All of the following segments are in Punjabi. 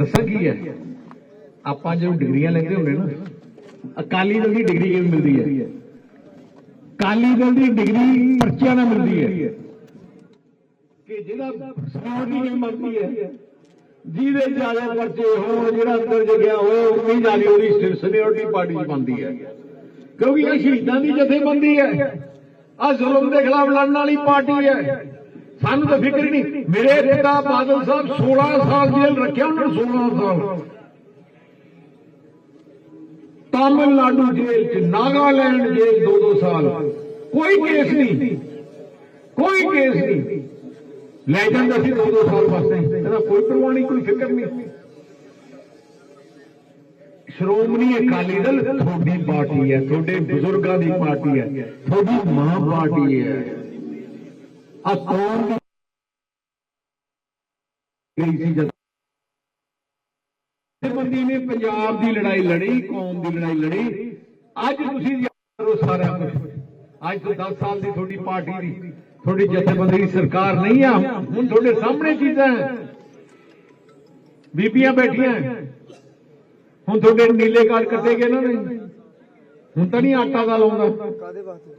ਦੱਸਾਂ ਕੀ ਹੈ? ਆਪਾਂ ਜਦੋਂ ਡਿਗਰੀਆਂ ਲੈਂਦੇ ਹੁੰਦੇ ਨਾ, ਅਕਾਲੀ ਦਲ ਦੀ ਡਿਗਰੀ ਕਿਵੇਂ ਮਿਲਦੀ ਹੈ? ਅਕਾਲੀ ਦਲ ਦੀ ਡਿਗਰੀ ਪਰਚਿਆਂ ਨਾਲ ਮਿਲਦੀ ਹੈ। ਕਿ ਜਿਹੜਾ ਸਪੋਰਟ ਦੀ ਹੈ? ਜਿਹਦੇ ਜ਼ਿਆਦਾ ਪਰਚੇ ਹੋਣ, ਜਿਹੜਾ ਅੰਦਰ ਜਗਿਆ ਹੋਏ ਉਨੀ ਜਾਲੀ ਉਹਦੀ ਸੀਨੀਅਰਟੀ ਪਾਰਟੀ ਬਣਦੀ ਹੈ। ਕਿਉਂਕਿ ਇਹ ਸ਼ਹੀਦਾਂ ਦੀ ਜਥੇਬੰਦੀ ਹੈ। ਆ ਜ਼ੁਲਮ ਦੇ ਖਿਲਾਫ ਲੜਨ ਵਾਲੀ ਪਾਰਟੀ ਹੈ। ਸਾਨੂੰ ਤਾਂ ਫਿਕਰ ਹੀ ਨਹੀਂ। ਮੇਰੇ ਪਿਤਾ ਬਾਦਲ ਸਾਹਿਬ 16 ਸਾਲ ਜੇਲ੍ਹ ਰੱਖਿਆ, ਉਹਨਾਂ ਨੇ 16 ਸਾਲ। ਤਾਮਿਲਨਾਡੂ ਜੇਲ੍ਹ ਚ, ਨਾਗਾਲੈਂਡ ਜੇਲ੍ਹ ਦੋ ਦੋ ਸਾਲ। ਕੋਈ ਕੇਸ ਨਹੀਂ। ਕੋਈ ਕੇਸ ਨਹੀਂ। ਲੈ ਜਾਂਦਾ ਸੀ ਦੋ ਦੋ ਸਾਲ ਵਾਸਤੇ। ਇਹਦਾ ਕੋਈ ਪਰਵਾਹ ਨਹੀਂ, ਕੋਈ ਫਿਕਰ ਨਹੀਂ। ਸ਼੍ਰੋਮਣੀ ਅਕਾਲੀ ਦਲ ਤੁਹਾਡੀ ਪਾਰਟੀ ਹੈ, ਤੁਹਾਡੇ ਬਜ਼ੁਰਗਾਂ ਦੀ ਪਾਰਟੀ ਹੈ, ਤੁਹਾਡੀ ਮਾਂ ਪਾਰਟੀ ਹੈ। ਆ ਕੌਮ ਦੀ ਗਈ ਸੀ ਜਦ ਬੰਦੀ ਨੇ ਪੰਜਾਬ ਦੀ ਲੜਾਈ ਲੜੀ, ਕੌਮ ਦੀ ਲੜਾਈ ਲੜੀ। ਅੱਜ ਤੁਸੀਂ ਕਰੋ ਸਾਰਾ ਕੁਝ। ਅੱਜ ਤੋਂ 10 ਸਾਲ ਦੀ ਤੁਹਾਡੀ ਪਾਰਟੀ ਦੀ, ਤੁਹਾਡੀ ਜਥੇਬੰਦੀ ਦੀ ਸਰਕਾਰ ਨਹੀਂ ਆ। ਹੁਣ ਤੁਹਾਡੇ ਸਾਹਮਣੇ ਚੀਜ਼ਾਂ ਬੀਬੀਆਂ ਬੈਠੀਆਂ ਹੁਣ ਤੁਹਾਡੇ ਨੀਲੇ ਕਾਰਡ ਕੱਟੇ ਗਏ ਨਾ ਨਹੀਂ ਹੁਣ ਤਾਂ ਨਹੀਂ ਆਟਾ ਦਾ ਲਾਉਂਦਾ। ਕਾਦੇ ਵਾਸਤੇ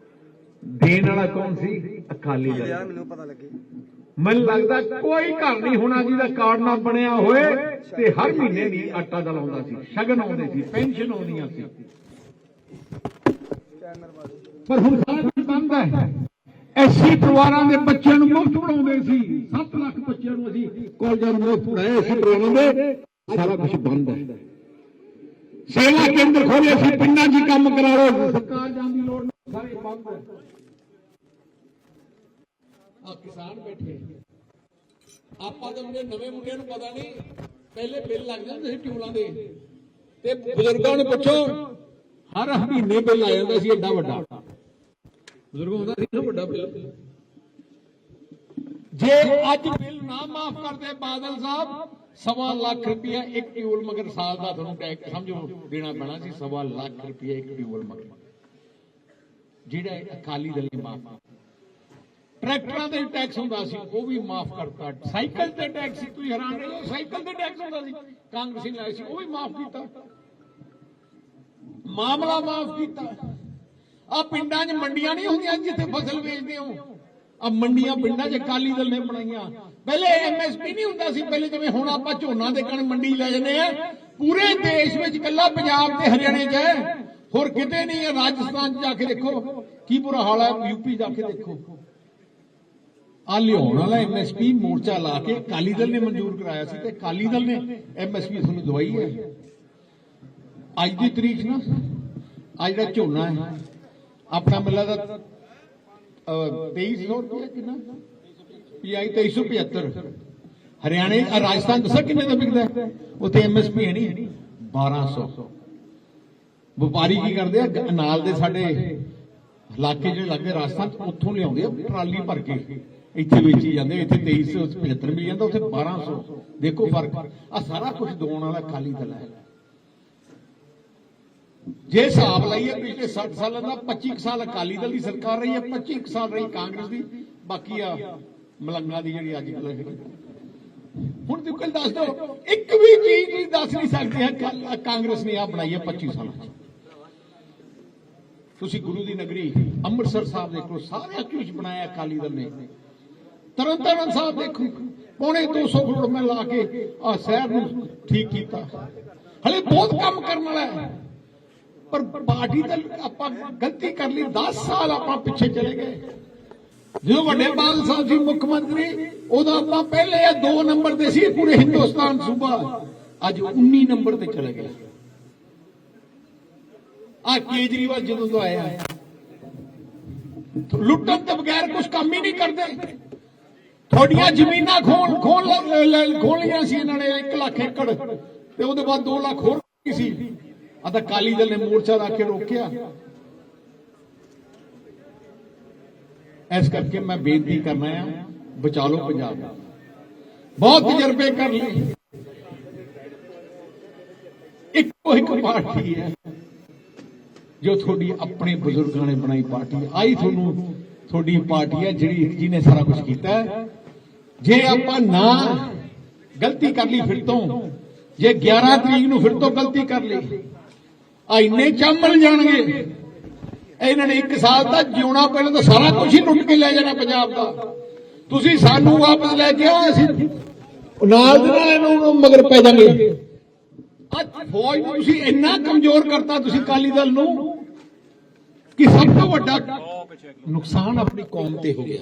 ਦੇਣ ਵਾਲਾ ਕੌਣ ਸੀ? ਅਕਾਲੀ ਦਲ। ਮੈਨੂੰ ਪਤਾ ਲੱਗੇ। ਮੈਨੂੰ ਲੱਗਦਾ ਕੋਈ ਘਰ ਨਹੀਂ ਹੋਣਾ ਜਿਹਦਾ ਕਾਰਡ ਨਾ ਬਣਿਆ ਹੋਏ ਤੇ ਹਰ ਮਹੀਨੇ ਨਹੀਂ ਆਟਾ ਦਾ ਸੀ, ਸ਼ਗਨ ਆਉਂਦੇ ਸੀ, ਪੈਨਸ਼ਨ ਆਉਂਦੀਆਂ ਸੀ। ਪਰ ਹੁਣ ਸਾਰਾ ਕੁਝ ਬੰਦ ਹੈ। ਐਸੀ ਪਰਿਵਾਰਾਂ ਦੇ ਬੱਚਿਆਂ ਨੂੰ ਮੁਫਤ ਪੜਾਉਂਦੇ ਸੀ। 7 ਲੱਖ ਬੱਚਿਆਂ ਨੂੰ ਅਸੀਂ ਕਾਲਜਾਂ ਨੂੰ ਮੁਫਤ ਪੜਾਏ ਐਸੀ ਪਰਿਵਾਰਾਂ ਦੇ ਸਾਰਾ ਕੁਝ ਬੰਦ ਹੈ। ਸੇਵਾ ਕੇਂਦਰ ਖੋਲੇ ਸੀ ਪਿੰਡਾਂ 'ਚ ਕੰਮ ਕਰਾ ਲਓ ਸਰਕਾਰ ਜਾਣ ਦੀ ਲੋੜ ਨਹੀਂ, ਸਾਰੇ ਬੰਦ ਹੈ। ਆ ਕਿਸਾਨ ਬੈਠੇ। ਆਪਾਂ ਤਾਂ ਮੁੰਡੇ ਨਵੇਂ ਮੁੰਡਿਆਂ ਨੂੰ ਪਤਾ ਨਹੀਂ, ਪਹਿਲੇ ਬਿੱਲ ਲੱਗ ਜਾਂਦੇ ਸੀ ਟਿਊਲਾਂ ਦੇ। ਤੇ ਬਜ਼ੁਰਗਾਂ ਨੂੰ ਪੁੱਛੋ, ਹਰ ਮਹੀਨੇ ਬਿੱਲ ਆ ਜਾਂਦਾ ਸੀ ਏਡਾ ਵੱਡਾ। ਬਜ਼ੁਰਗਾਂ ਹੁੰਦਾ ਸੀ ਨਾ ਵੱਡਾ ਬਿੱਲ। ਜੇ ਅੱਜ ਬਿੱਲ ਨਾ ਮਾਫ ਕਰਦੇ ਬਾਦਲ ਸਾਹਿਬ, ਸਵਾ ਲੱਖ ਰੁਪਇਆ ਇੱਕ ਟਿਊਲ ਮਗਰ ਸਾਲ ਦਾ ਤੁਹਾਨੂੰ ਟੈਕਸ ਸਮਝੋ, ਦੇਣਾ ਪੈਣਾ ਸੀ ਸਵਾ ਲੱਖ ਰੁਪਇਆ ਇੱਕ ਟਿਊਲ ਮਗਰ। ਜਿਹੜਾ ਅਕਾਲੀ ਦਲ ਨੇ ਮਾਫ ਟਰੈਕਟਰਾਂ ਤੇ ਟੈਕਸ ਹੁੰਦਾ ਸੀ, ਉਹ ਵੀ ਮਾਫ ਕਰਤਾ। ਸਾਈਕਲ ਤੇ ਟੈਕਸ ਤੁਸੀਂ ਹੈਰਾਨ ਰਹੇ ਹੋ, ਸਾਈਕਲ ਤੇ ਟੈਕਸ ਹੁੰਦਾ ਸੀ। ਕਾਂਗਰਸੀ ਨੇ ਲਾਇਆ ਸੀ, ਉਹ ਵੀ ਮਾਫ ਕੀਤਾ। ਮਾਮਲਾ ਮਾਫ ਕੀਤਾ। ਆ ਪਿੰਡਾਂ 'ਚ ਮੰਡੀਆਂ ਨਹੀਂ ਹੁੰਦੀਆਂ ਜਿੱਥੇ ਫਸਲ ਵੇਚਦੇ ਹੋ। ਆ ਮੰਡੀਆਂ ਪਿੰਡਾਂ 'ਚ ਅਕਾਲੀ ਦਲ ਨੇ ਬਣਾਈਆਂ। ਪਹਿਲੇ ਐਮਐਸਪੀ ਨਹੀਂ ਹੁੰਦਾ ਸੀ, ਪਹਿਲੇ ਜਿਵੇਂ ਹੁਣ ਆਪਾਂ ਝੋਨਾ ਦੇ ਕਣ ਮੰਡੀ ਲੈ ਜਾਂਦੇ ਆ, ਪੂਰੇ ਦੇਸ਼ ਵਿੱਚ ਇਕੱਲਾ ਪੰਜਾਬ ਤੇ ਹਰਿਆਣੇ 'ਚ ਹੈ। ਹੋਰ ਕਿਤੇ ਨਹੀਂ ਹੈ, ਰਾਜਸਥਾਨ 'ਚ ਜਾ ਕੇ ਦੇਖੋ। ਕੀ ਬੁਰਾ ਹਾਲ ਹੈ ਯੂਪੀ ਜਾ ਕੇ ਦੇਖੋ। ਆ ਲਿਆਉਣ ਵਾਲਾ ਐਮਐਸਪੀ ਮੋਰਚਾ ਲਾ ਕੇ ਅਕਾਲੀ ਦਲ ਨੇ ਮਨਜ਼ੂਰ ਕਰਾਇਆ ਸੀ ਤੇ ਅਕਾਲੀ ਦਲ ਨੇ ਐਮਐਸਪੀ ਤੁਹਾਨੂੰ ਦਵਾਈ ਹੈ। ਅੱਜ ਦੀ ਤਰੀਕ ਨਾ ਅੱਜ ਦਾ ਝੋਨਾ ਹੈ। ਆਪਣਾ ਮਿਲਾ ਦਾ 2300 ਰੁਪਏ ਕਿੰਨਾ? ਪੀਆਈ 2375 ਹਰਿਆਣੇ ਰਾਜਸਥਾਨ ਦੱਸਾਂ ਕਿੰਨੇ ਦਾ ਵਿਕਦਾ ਉੱਥੇ ਐਮਐਸਪੀ ਹੈ ਨਹੀਂ 1200 ਵਪਾਰੀ ਕੀ ਕਰਦੇ ਆ? ਨਾਲ ਦੇ ਸਾਡੇ ਇਲਾਕੇ ਜਿਹੜੇ ਲੱਗੇ ਰਾਜਸਥਾਨ ਚ, ਉੱਥੋਂ ਲਿਆਉਂਦੇ ਆ ਟਰਾਲੀ ਭਰ ਕੇ। ਇੱਥੇ ਵੇਚੀ ਜਾਂਦੇ ਇੱਥੇ 2375 ਮਿਲ ਜਾਂਦਾ, ਉੱਥੇ 1200 ਦੇਖੋ ਫ਼ਰਕ। ਆ ਸਾਰਾ ਕੁਝ ਦਵਾਉਣ ਵਾਲਾ ਅਕਾਲੀ ਦਲ ਹੈ। ਜੇ ਹਿਸਾਬ ਲਾਈਏ, ਪਿਛਲੇ 60 ਸਾਲਾਂ ਦਾ 25 ਕੁ ਸਾਲ ਅਕਾਲੀ ਦਲ ਦੀ ਸਰਕਾਰ ਰਹੀ ਹੈ 25 ਸਾਲ ਰਹੀ ਕਾਂਗਰਸ ਦੀ, ਬਾਕੀ ਆ ਮਲੰਗਾ ਦੀ ਜਿਹੜੀ ਅੱਜ ਕੱਲ੍ਹ ਹੁਣ ਤੁਸੀਂ ਕੱਲ ਦੱਸ ਦਿਓ, ਇੱਕ ਵੀ ਚੀਜ਼ ਨਹੀਂ ਦੱਸ ਨਹੀਂ ਸਕਦੇ ਕਾਂਗਰਸ ਨੇ ਆ ਬਣਾਈ ਹੈ 25 ਸਾਲਾਂ 'ਚ। ਤੁਸੀਂ ਗੁਰੂ ਦੀ ਨਗਰੀ ਅੰਮ੍ਰਿਤਸਰ ਸਾਹਿਬ ਦੇਖੋ ਸਾਰਾ ਕੁਝ ਬਣਾਇਆ ਅਕਾਲੀ ਦਲ ਨੇ। ਤਰਨਤਾਰਨ ਸਾਹਿਬ ਦੇਖੋ, ਪੌਣੇ 200 ਕਰੋੜ ਮੈਂ ਲਾ ਕੇ ਆ ਸ਼ਹਿਰ ਨੂੰ ਠੀਕ ਕੀਤਾ। ਹਲੇ ਬਹੁਤ ਕੰਮ ਕਰਨ ਵਾਲਾ ਹੈ, ਪਰ ਪਾਰਟੀ ਦਾ ਆਪਾਂ ਗਲਤੀ ਕਰ ਲਈ 10 ਸਾਲ ਆਪਾਂ ਪਿੱਛੇ ਚਲੇ ਗਏ। ਜਦੋਂ ਵੱਡੇ ਬਾਦਲ ਸਾਹਿਬ ਸੀ ਮੁੱਖ ਮੰਤਰੀ ਉਦੋਂ ਆਪਾਂ ਪਹਿਲੇ ਆ 2 ਨੰਬਰ ਤੇ ਸੀ, ਪੂਰੇ ਹਿੰਦੁਸਤਾਨ ਸੂਬਾ। ਅੱਜ 19 ਨੰਬਰ ਤੇ ਚਲੇ ਗਏ। ਆ ਕੇਜਰੀਵਾਲ ਜਦੋਂ ਤੋਂ ਆਇਆ, ਲੁੱਟਣ ਤੋਂ ਬਗੈਰ ਕੁਝ ਕੰਮ ਹੀ ਨਹੀਂ ਕਰਦੇ। ਤੁਹਾਡੀਆਂ ਜ਼ਮੀਨਾਂ ਖੋਣ ਖੋਣ ਖੋਲੀਆਂ ਸੀ ਇਹਨਾਂ ਨੇ 1 ਲੱਖ ਏਕੜ। ਤੇ ਉਹਦੇ ਬਾਅਦ 2 ਲੱਖ ਹੋਰ ਸੀ। ਆ ਤਾਂ ਕਾਲੀ ਦਲ ਨੇ ਮੋਰਚਾ ਰੱਖ ਕੇ ਰੋਕਿਆ। ਇਸ ਕਰਕੇ ਮੈਂ ਬੇਨਤੀ ਕਰਨਾ ਆ, ਬਚਾ ਲਓ ਪੰਜਾਬ। ਬਹੁਤ ਤਜਰਬੇ ਕਰ ਲਈ ਇੱਕੋ ਇੱਕ ਪਾਰਟੀ ਹੈ, ਜੋ ਤੁਹਾਡੀ ਆਪਣੇ ਬਜ਼ੁਰਗਾਂ ਨੇ ਬਣਾਈ ਪਾਰਟੀ। ਆਈ ਤੁਹਾਨੂੰ ਤੁਹਾਡੀ ਪਾਰਟੀ ਹੈ ਜਿਹੜੀ ਜਿਹਨੇ ਸਾਰਾ ਕੁਝ ਕੀਤਾ ਹੈ। ਜੇ ਆਪਾਂ ਨਾ ਗਲਤੀ ਕਰ ਲਈ ਫਿਰ ਤੋਂ, ਜੇ 11 ਤਰੀਕ ਨੂੰ ਫਿਰ ਤੋਂ ਗਲਤੀ ਕਰ ਲਈ, ਆ ਇੰਨੇ ਚਾਮਲ ਜਾਣਗੇ। ਇਹਨਾਂ ਨੇ ਇੱਕ ਸਾਲ ਦਾ ਜਿਉਣਾ ਪਹਿਲਾਂ ਤਾਂ ਸਾਰਾ ਕੁਝ ਹੀ ਲੁੱਟ ਕੇ ਲੈ ਜਾਣਾ ਪੰਜਾਬ ਦਾ। ਤੁਸੀਂ ਸਾਨੂੰ ਵਾਪਸ ਲੈ ਕੇ ਆਓ ਅਸੀਂ ਨਾਲ ਦੇ ਨਾਲ ਇਹਨੂੰ ਮਗਰ ਪੈ ਜਾਾਂਗੇ ਅੱਜ ਫੌਜ ਨੂੰ ਤੁਸੀਂ ਇੰਨਾ ਕਮਜ਼ੋਰ ਕਰਤਾ ਤੁਸੀਂ ਕਾਲੀ ਦਲ ਨੂੰ ਕਿ ਸਭ ਤੋਂ ਵੱਡਾ ਨੁਕਸਾਨ ਆਪਣੀ ਕੌਮ ਤੇ ਹੋ ਗਿਆ।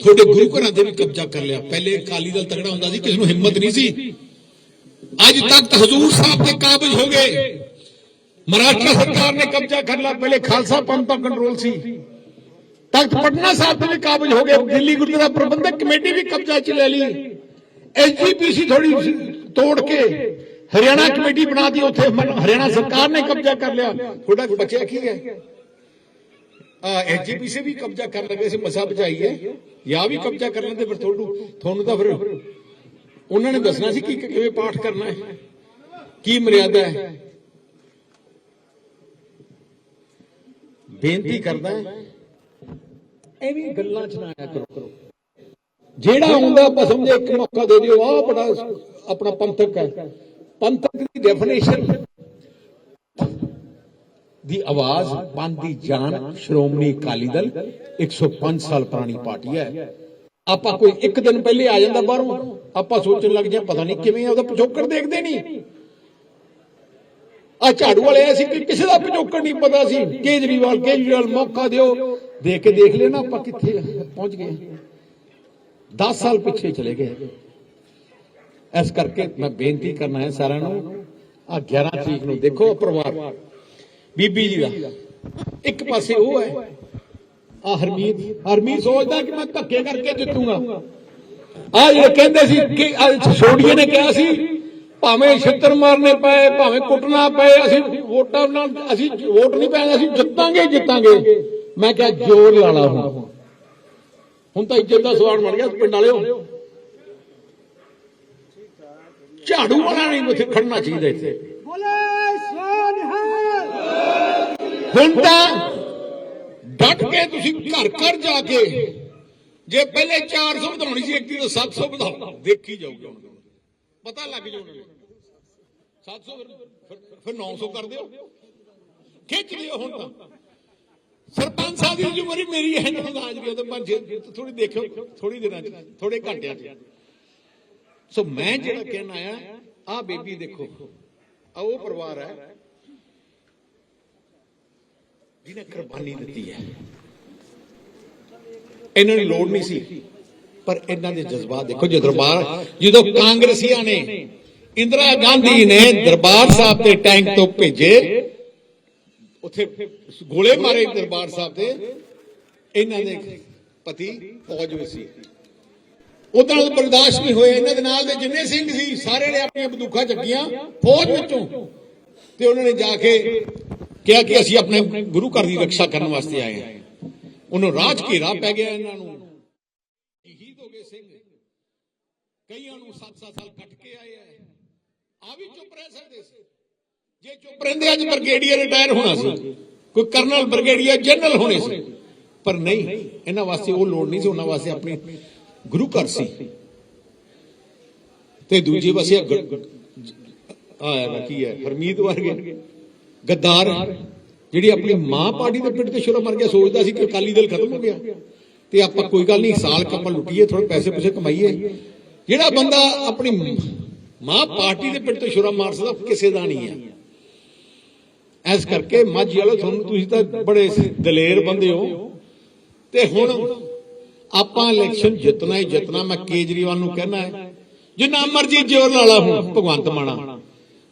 ਤੁਹਾਡੇ ਗੁਰੂ ਘਰਾਂ ਤੇ ਵੀ ਕਬਜ਼ਾ ਕਰ ਲਿਆ। ਪਹਿਲੇ ਅਕਾਲੀ ਦਲ ਤਗੜਾ ਹੁੰਦਾ ਸੀ, ਕਿਸੇ ਨੂੰ ਹਿੰਮਤ ਨਹੀਂ ਸੀ। ਅੱਜ ਤੱਕ ਹਜ਼ੂਰ ਸਾਹਿਬ ਤੇ ਕਾਬਜ ਹੋ ਗਏ। ਮਹਾਰਾਸ਼ਟਰ ਸਰਕਾਰ ਨੇ ਕਬਜ਼ਾ ਕਰ ਲਿਆ। ਪਹਿਲੇ ਖਾਲਸਾ ਪੰਥ ਦਾ ਕੰਟਰੋਲ ਸੀ। ਤਖਤ ਪਟਨਾ ਸਾਹਿਬ ਤੇ ਕਾਬਜ ਹੋ ਗਏ। ਦਿੱਲੀ ਗੁਰਦੁਆਰਾ ਪ੍ਰਬੰਧਕ ਕਮੇਟੀ ਵੀ ਕਬਜ਼ਾ ਚ ਲੈ ਲਈ। ਐਸਜੀਪੀਸੀ ਥੋੜੀ ਤੋੜ ਕੇ। ਹਰਿਆਣਾ ਕਮੇਟੀ ਬਣਾਤੀ ਉੱਥੇ ਹਰਿਆਣਾ ਸਰਕਾਰ ਨੇ ਕਬਜ਼ਾ ਕਰ ਲਿਆ। ਤੁਹਾਡਾ ਬਚਿਆ ਕੀ ਹੈ? ਐਸਜੀਪੀ ਸੇ ਵੀ ਕਬਜ਼ਾ ਕਰ ਲਗੇ ਸੀ ਮਸਾ ਬਚਾਈ ਹੈ। ਜਾਂ ਵੀ ਕਬਜ਼ਾ ਕਰ ਲੈਂਦੇ ਫਿਰ ਤੁਹਾਨੂੰ ਤੁਹਾਨੂੰ ਤਾਂ ਫਿਰ ਉਹਨਾਂ ਨੇ ਦੱਸਣਾ ਸੀ ਕਿ ਕਿਵੇਂ ਪਾਠ ਕਰਨਾ ਹੈ। ਕੀ ਮਰਿਆਦਾ ਹੈ। ਬੇਨਤੀ ਕਰਦਾ ਐਵੇਂ ਗੱਲਾਂ ਚ ਨਾ ਆਇਆ ਕਰੋ ਜਿਹੜਾ ਆਉਂਦਾ ਆਪਾਂ ਸਮਝੇ ਇੱਕ ਮੌਕਾ ਦੇ ਦਿਓ। ਆਹ ਬੜਾ ਆਪਣਾ ਪੰਥਕ ਹੈ। ਪੰਥਕ ਦੀ ਡੈਫੀਨੇਸ਼ਨ ਦੀ ਆਵਾਜ਼ ਪੰਥ ਦੀ ਜਾਨ ਸ਼੍ਰੋਮਣੀ ਅਕਾਲੀ ਦਲ 105 ਸਾਲ ਪੁਰਾਣੀ ਪਾਰਟੀ ਹੈ। ਆਪਾਂ ਕੋਈ ਇੱਕ ਦਿਨ ਪਹਿਲੇ ਆ ਜਾਂਦਾ ਬਾਹਰੋਂ, ਆਪਾਂ ਸੋਚਣ ਲੱਗ ਜਾਂ ਪਤਾ ਨਹੀਂ ਕਿਵੇਂ ਉਹਦਾ ਪਿਛੋਕੜ ਦੇਖਦੇ ਨਹੀਂ। ਆ ਝਾੜੂ ਵਾਲੇ ਐ ਸੀ ਕਿ ਕਿਸੇ ਦਾ ਪਿਛੋਕੜ ਨਹੀਂ ਪਤਾ ਸੀ। ਕੇਜਰੀਵਾਲ ਕੇਜਰੀਵਾਲ ਮੌਕਾ ਦਿਓ। ਦੇਖ ਕੇ ਦੇਖ ਲੈਣਾ ਆਪਾਂ ਕਿੱਥੇ ਪਹੁੰਚ ਗਏ। 10 ਸਾਲ ਪਿੱਛੇ ਚਲੇ ਗਏ। ਇਸ ਕਰਕੇ ਮੈਂ ਬੇਨਤੀ ਕਰਨਾ ਹੈ ਸਾਰਿਆਂ ਨੂੰ, ਆ 11 ਤਰੀਕ ਨੂੰ ਦੇਖੋ ਪਰਿਵਾਰ। ਬੀਬੀ ਜੀ ਦਾ। ਇੱਕ ਪਾਸੇ ਉਹ ਹੈ। ਆ ਹਰਮੀਤ। ਹਰਮੀਤ ਸੋਚਦਾ ਕਿ ਮੈਂ ਧੱਕੇ ਕਰਕੇ ਜਿੱਤੂਗਾ। ਆ ਜਿਹੜੇ ਕਹਿੰਦੇ ਸੀ ਕਿ ਛੋੜੀਏ ਨੇ ਕਿਹਾ ਸੀ, ਭਾਵੇਂ ਛਿੱਤਰ ਮਾਰਨੇ ਪਏ, ਭਾਵੇਂ ਕੁੱਟਣਾ ਪਏ, ਅਸੀਂ ਵੋਟਾਂ ਨਾਲ ਅਸੀਂ ਵੋਟ ਨਹੀਂ ਪੈਣਾ, ਅਸੀਂ ਜਿੱਤਾਂਗੇ ਜਿੱਤਾਂਗੇ। ਮੈਂ ਕਿਹਾ ਜੋਰ ਲਾ ਹੁਣ। ਹੁਣ ਤਾਂ ਇੱਜ਼ਤ ਦਾ ਸਵਾਲ ਬਣ ਗਿਆ, ਪਿੰਡ ਵਾਲਿਓ। ਝਾੜੂ ਵਾਲਾ ਨਹੀਂ ਉੱਥੇ ਖੜਨਾ ਚਾਹੀਦਾ ਇੱਥੇ। ਹੁਣ ਤਾਂ ਡਟ ਕੇ ਤੁਸੀਂ ਘਰ ਘਰ ਜਾ ਕੇ ਜੇ ਪਹਿਲੇ 400 ਵਧਾਉਣੀ ਸੀ, ਇੱਕ ਦੀ 700 ਵਧਾਓ। ਦੇਖੀ ਜਾਊਗਾ ਹੁਣ। ਪਤਾ ਲੱਗ ਜਾਊ 700 ਫਿਰ- 900 ਕਰ ਦਿਓ। ਖਿੱਚ ਲਿਓ ਹੁਣ ਤਾਂ। ਸਰਪੰਚ ਸਾਹਿਬ ਦੀ ਜ਼ਿੰਮੇਵਾਰੀ ਮੇਰੀ ਹੈ ਇਹਨਾਂ ਨੂੰ ਆਜ ਵੀ ਥੋੜੀ ਦੇਖਿਓ ਥੋੜੀ ਦਿਨਾਂ ਚ ਥੋੜੇ ਘੰਟਿਆਂ ਚ। ਸੋ ਮੈਂ ਜਿਹੜਾ ਕਹਿਣਾ ਆਇਆ ਆ ਬੇਬੀ ਦੇਖੋ ਆ ਉਹ ਪਰਿਵਾਰ ਹੈ ਜਿਹਨੇ ਕੁਰਬਾਨੀ ਦਿੱਤੀ ਹੈ ਇਹਨਾਂ ਨੂੰ ਲੋੜ ਨਹੀਂ ਸੀ ਪਰ ਇਹਨਾਂ ਦੇ ਜਜ਼ਬਾਤ ਦੇਖੋ, ਜੇ ਦਰਬਾਰ, ਜਦੋਂ ਕਾਂਗਰਸੀਆਂ ਨੇ ਇੰਦਰਾ ਗਾਂਧੀ ਨੇ ਦਰਬਾਰ ਸਾਹਿਬ ਤੇ ਟੈਂਕ ਤੋਂ ਭੇਜੇ, ਉੱਥੇ ਗੋਲੇ ਮਾਰੇ ਦਰਬਾਰ ਸਾਹਿਬ ਤੇ ਇਹਨਾਂ ਦੇ ਪਤੀ ਫੌਜ ਵਿੱਚ ਸੀ। ਉਦੋਂ ਬਰਦਾਸ਼ਤ ਨਹੀਂ ਹੋਏ, ਇਹਨਾਂ ਦੇ ਨਾਲ ਦੇ ਜਿੰਨੇ ਸਿੰਘ ਸੀ, ਸਾਰੇ ਨੇ ਆਪਣੀਆਂ ਬੰਦੂਕਾਂ ਚੱਕੀਆਂ ਫੌਜ ਵਿੱਚੋਂ। ਤੇ ਉਹਨਾਂ ਨੇ ਜਾ ਕੇ ਕਿਹਾ ਕਿ ਅਸੀਂ ਆਪਣੇ ਗੁਰੂ ਘਰ ਦੀ ਰੱਖਿਆ ਕਰਨ ਵਾਸਤੇ ਆਏ ਹਾਂ। ਉਹਨੂੰ ਰਾਜ ਘੇਰਾ ਪੈ ਗਿਆ ਇਹਨਾਂ ਨੂੰ। ਸ਼ਹੀਦ ਹੋ ਗਏ ਸਿੰਘ। ਕਈਆਂ ਨੂੰ 7-7 ਸਾਲ ਕੱਟ ਕੇ ਆਏ ਆ। ਆ ਵੀ ਚੁੱਪ ਰਹਿ ਸਕਦੇ ਸੀ। ਜੇ ਚੁੱਪ ਰਹਿੰਦੇ, ਅੱਜ ਬ੍ਰਿਗੇਡੀਅਰ ਰਿਟਾਇਰ ਹੋਣਾ ਸੀ। ਕੋਈ ਕਰਨਲ, ਬ੍ਰਿਗੇਡੀਅਰ ਜਨਰਲ ਹੋਣੇ ਸੀ। ਪਰ ਨਹੀਂ, ਇਹਨਾਂ ਵਾਸਤੇ ਉਹ ਲੋੜ ਨਹੀਂ ਸੀ। ਉਹਨਾਂ ਵਾਸਤੇ ਆਪਣੇ ਗੁਰੂ ਘਰ ਸੀ। ਤੇ ਦੂਜੇ ਪਾਸੇ ਆਇਆ ਕੀ ਹੈ? ਹਰਮੀਤ ਵਰਗੇ। ਗੱਦਾਰ ਜਿਹੜੀ ਆਪਣੀ ਮਾਂ ਪਾਰਟੀ ਦੇ ਪਿੱਠ ਤੇ ਸ਼ੁਰੂ ਮਰ ਗਿਆ, ਸੋਚਦਾ ਸੀ ਕਿ ਅਕਾਲੀ ਦਲ ਖਤਮ ਹੋ ਗਿਆ। ਤੇ ਆਪਾਂ ਕੋਈ ਗੱਲ ਨਹੀਂ, ਸਾਲ ਕੱਪਾ ਲੁੱਟੀਏ ਥੋੜੇ ਪੈਸੇ ਪੂਸੇ ਕਮਾਈਏ। ਜਿਹੜਾ ਬੰਦਾ ਆਪਣੀ ਮਾਂ ਪਾਰਟੀ ਦੇ ਪਿੱਠ ਤੇ ਸ਼ੁਰੂ ਮਾਰ ਸਕਦਾ ਕਿਸੇ ਦਾ ਨਹੀਂ ਹੈ। ਐਸ ਕਰਕੇ ਮਾਝੀ ਵਾਲੋ, ਤੁਹਾਨੂੰ ਤੁਸੀਂ ਤਾਂ ਬੜੇ ਦਲੇਰ ਬੰਦੇ ਹੋ। ਤੇ ਹੁਣ ਆਪਾਂ ਇਲੈਕਸ਼ਨ ਜਿੱਤਣਾ ਹੀ ਜਿੱਤਣਾ, ਮੈਂ ਕੇਜਰੀਵਾਲ ਨੂੰ ਕਹਿਣਾ ਹੈ। ਜਿੰਨਾ ਮਰਜ਼ੀ ਜ਼ੋਰ ਲਾ ਲਾ ਹੁਣ, ਭਗਵੰਤ ਮਾਨਾ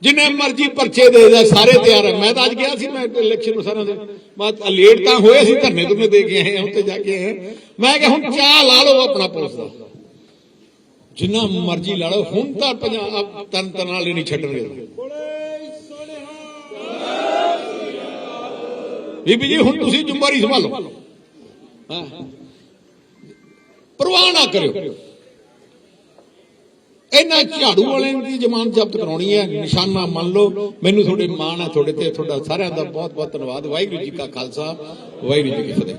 ਜਿੰਨੇ ਮਰਜ਼ੀ ਪਰਚੇ ਦੇ ਦੇ, ਸਾਰੇ ਤਿਆਰ ਹੈ ਮੈਂ ਤਾਂ ਅੱਜ ਗਿਆ ਸੀ, ਮੈਂ ਇਲੈਕਸ਼ਨ ਨੂੰ ਸਾਰਿਆਂ ਦੇ। ਬਾਅਦ ਲੇਟ ਤਾਂ ਹੋਏ ਸੀ ਧਰਨੇ ਤੁਰਨੇ ਦੇ ਕੇ ਆਏ ਹਾਂ ਉੱਤੇ ਜਾ ਕੇ ਆਏ ਮੈਂ ਕਿਹਾ, ਹੁਣ ਚਾਹ ਲਾ ਲਓ ਆਪਣਾ ਪੁਲਿਸ ਦਾ। ਜਿੰਨਾ ਮਰਜ਼ੀ ਲਾ ਲਓ, ਹੁਣ ਤਾਂ ਪੰਜਾਬ ਤਨ ਤਨ ਵਾਲੇ ਨਹੀਂ ਛੱਡਣਗੇ। ਬੀਬੀ ਜੀ, ਹੁਣ ਤੁਸੀਂ ਜ਼ਿੰਮੇਵਾਰੀ ਸੰਭਾਲੋ। ਹਾਂ। ਪਰਵਾਹ ਨਾ ਕਰਿਓ। ਇਹਨਾਂ ਝਾੜੂ ਵਾਲਿਆਂ ਦੀ ਜ਼ਮਾਨਤ ਜ਼ਬਤ ਕਰਾਉਣੀ ਹੈ। ਨਿਸ਼ਾਨਾ ਮੰਨ ਲਓ। ਮੈਨੂੰ ਤੁਹਾਡੇ ਮਾਣ ਹੈ, ਤੁਹਾਡੇ ਤੇ ਤੁਹਾਡਾ ਸਾਰਿਆਂ ਦਾ ਬਹੁਤ ਬਹੁਤ ਧੰਨਵਾਦ। ਵਾਹਿਗੁਰੂ ਜੀ ਕਾ ਖਾਲਸਾ, ਵਾਹਿਗੁਰੂ ਜੀ ਕੀ ਫਤਿਹ।